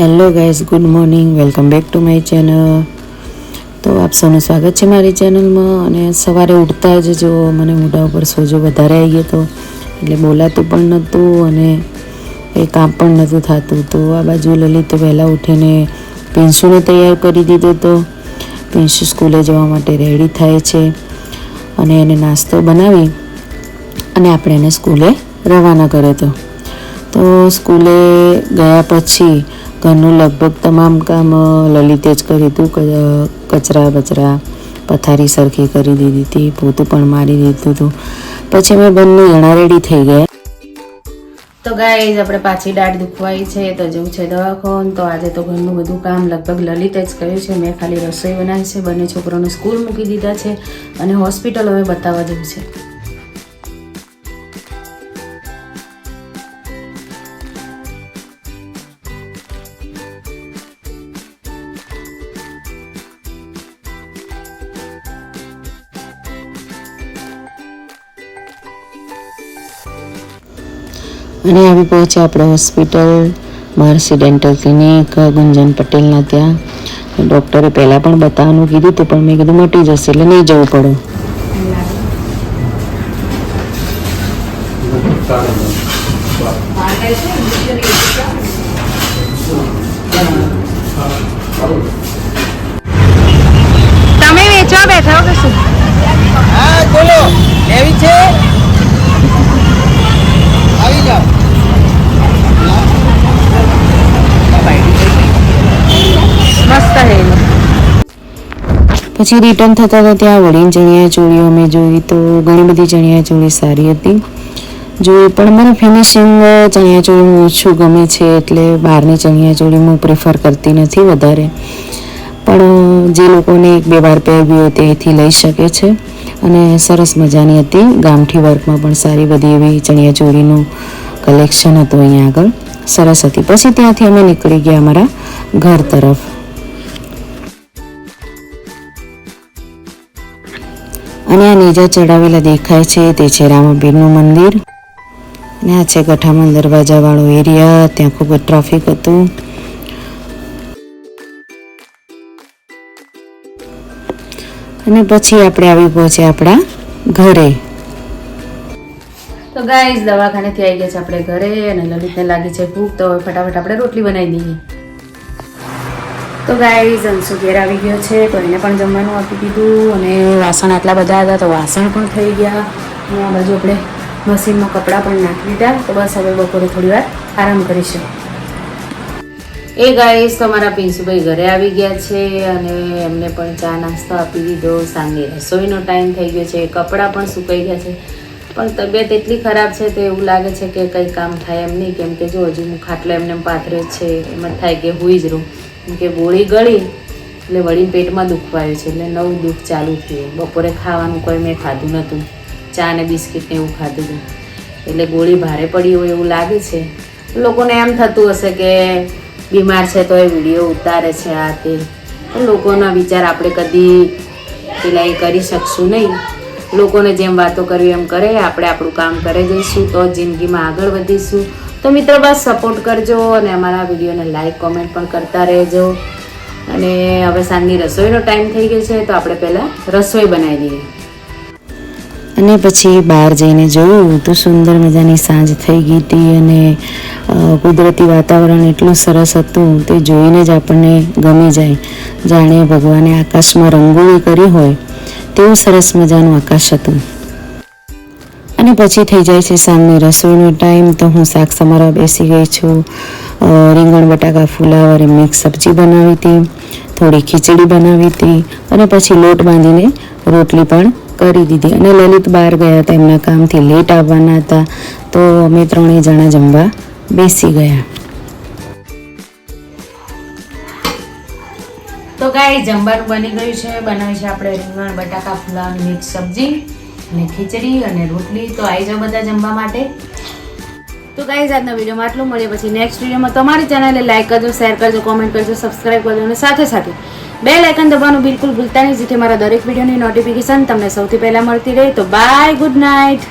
Hello guys good morning welcome back to my channel તો આપ સૌનું સ્વાગત છે મારી ચેનલમાં અને સવારે ઉઠતા જ જો મને મોઢા ઉપર સોજો વધારે આવી ગયો હતો એટલે બોલાતું પણ નહોતું અને કંઈ કામ પણ નહોતું થતું. તો આ બાજુ લલિત વહેલા ઉઠીને પિન્સુને તૈયાર કરી દીધો તો, પેન્સિલ સ્કૂલે જવા માટે રેડી થાય છે અને એને નાસ્તો બનાવી અને આપણે એને સ્કૂલે રવાના કર્યો હતો. તો સ્કૂલે ગયા પછી ઘરનું લગભગ તમામ કામ લલિતે જ કર્યું હતું કચરા બચરા પથારી સરખી કરી દીધી હતી, પોતું પણ મારી દીધું હતું. પછી અમે બંને જણા રેડી થઈ ગયા. તો ગાઈઝ આપણે પાછી દાઢ દુખવાઈ છે, તો જવું છે દવાખાન, તો આજે તો ઘરનું બધું કામ લગભગ લલિતે જ કર્યું છે. મેં ખાલી રસોઈ બનાવી છે, બંને છોકરાઓને સ્કૂલ મૂકી દીધા છે, અને હોસ્પિટલ હવે બતાવવા જવું છે. અને આવી પહોંચ્યા આપણે hospital, Maharshi dental clinic, Gunjan પટેલના ત્યાં. ડૉક્ટરે પહેલાં પણ બતાવવાનું કીધું હતું, પણ મેં કીધું મટી જશે એટલે નહીં જવું પડે. તમે વેચવા બેઠા હો કે શું હા બોલો લેવી છે આવી જાઓ મસ્ત હે એનું. પછી રિટર્ન થતા હતા ત્યાં વળીને ચણિયા ચોળીઓ અમે જોઈ તો ઘણી બધી ચણિયા ચોળી સારી હતી. જોઈ પણ મને ફિનિશિંગ ચણિયા ચોળીનું ઓછું ગમે છે એટલે બહારની ચણિયા ચોળી હું પ્રિફર કરતી નથી વધારે. પણ જે લોકોને એક બે વાર પહેરવી હોય તેથી લઈ શકે છે. અને સરસ મજાની હતી. ગામઠી વર્કમાં પણ સારી બધી એવી ચણિયા ચોળીનું કલેક્શન હતું અહીંયા આગળ. સરસ હતી. પછી ત્યાંથી અમે નીકળી ગયા અમારા ઘર તરફ. અને આ નેજા ચડાવેલા દેખાય છે તે છે રામાપીરનું મંદિર. અને આ છે ગઠામણ દરવાજાવાળો એરિયા, ત્યાં ખૂબ જ ટ્રાફિક હતું. અને પછી આપણે આવી પહોંચ્યા આપણા ઘરે. તો ગાઈઝ, દવાખાનેથી આવી ગયા છે આપણે ઘરે અને લલિતને લાગી છે ભૂખ, તો ફટાફટ આપણે રોટલી બનાવી દઈએ. તો ગાઈઝ અંશુ ઘેર આવી ગયો છે, તો એને પણ જમવાનું આપી દીધું અને વાસણ આટલા બધા હતા, તો વાસણ પણ થઈ ગયા. અને આ બાજુ આપણે મશીનમાં કપડાં પણ નાખી દીધા, તો બસ હવે બપોરે થોડી વાર આરામ કરીશું. એ ગાઈઝ તો મારા પિન્સુભાઈ ઘરે આવી ગયા છે અને એમને પણ ચા નાસ્તો આપી દીધો. સાંજે રસોઈનો ટાઈમ થઈ ગયો છે, કપડાં પણ સુકાઈ ગયા છે. પણ તબિયત એટલી ખરાબ છે તો એવું લાગે છે કે કંઈ કામ થાય એમ નહીં, કેમ કે જો હજુ હું ખાટલો એમને એમ પાથર્યો છે, એમ જ થાય કે હુઈ જ રહું. કે ગોળી ગળી એટલે વળી પેટમાં દુખવાયું છે એટલે નવું દુઃખ ચાલુ થયું. બપોરે ખાવાનું કોઈ મેં ખાધું નહોતું. ચા ને બિસ્કિટ ને એવું ખાધું હતું. એટલે ગોળી ભારે પડી હોય એવું લાગે છે. લોકોને એમ થતું હશે કે બીમાર છે તો એ વીડિયો ઉતારે છે આ તે. લોકોના વિચાર આપણે કદી પેલા એ કરી શકશું નહીં. લોકોને જેમ વાતો કરવી એમ કરે, આપણે આપણું કામ કરે જઈશું તો જિંદગીમાં આગળ વધીશું. તો મિત્રો બસ સપોર્ટ કરજો અને અમારા વિડીયોને લાઇક કોમેન્ટ પણ કરતા રહેજો. અને હવે સાંજની રસોઈનો ટાઈમ થઈ ગયો છે, તો આપણે પહેલાં રસોઈ બનાવી દઈએ અને પછી બહાર જઈને જોયું તો સુંદર મજાની સાંજ થઈ ગઈ હતી અને કુદરતી વાતાવરણ એટલું સરસ હતું તે જોઈને જ આપણને ગમી જાય. જાણે ભગવાને આકાશમાં રંગોળી કરી હોય, તેવું સરસ મજાનું આકાશ હતું. અને પછી થઈ જાય છે સાંજની રસોઈનો ટાઈમ તો હું શાક સમારવા બેસી ગઈ છું. રીંગણ, બટાકા, ફુલાવર મિક્સ સબ્જી બનાવી હતી, થોડી ખીચડી બનાવી હતી અને પછી લોટ બાંધીને રોટલી પણ કરી દીધી. અને લલિત બહાર ગયા હતા, એમના કામથી લેટ આવવાના હતા, તો અમે ત્રણેય જણા જમવા બેસી ગયા. તો કાંઈ જમવાનું બની ગયું છે, બનાવી છે આપણે રીંગણ, બટાકા ફુલાવરની મિક્સ સબ્જી. અને ખીચડી અને રોટલી તો આવી જાઓ બધા જમવા માટે. તો ગાઈઝ આજના વિડીયોમાં આટલું. મળીએ પછી નેક્સ્ટ વિડીયોમાં. તમારી ચેનલને લાઈક કરજો શેર કરજો કોમેન્ટ કરજો સબસ્ક્રાઈબ કરજો અને સાથે સાથે બે લાઇકન દબાવવાનું બિલકુલ ભૂલતા નહીં. જેથી મારા દરેક વિડીયોની નોટિફિકેશન તમને સૌથી પહેલાં મળતી રહે. તો બાય ગુડ નાઇટ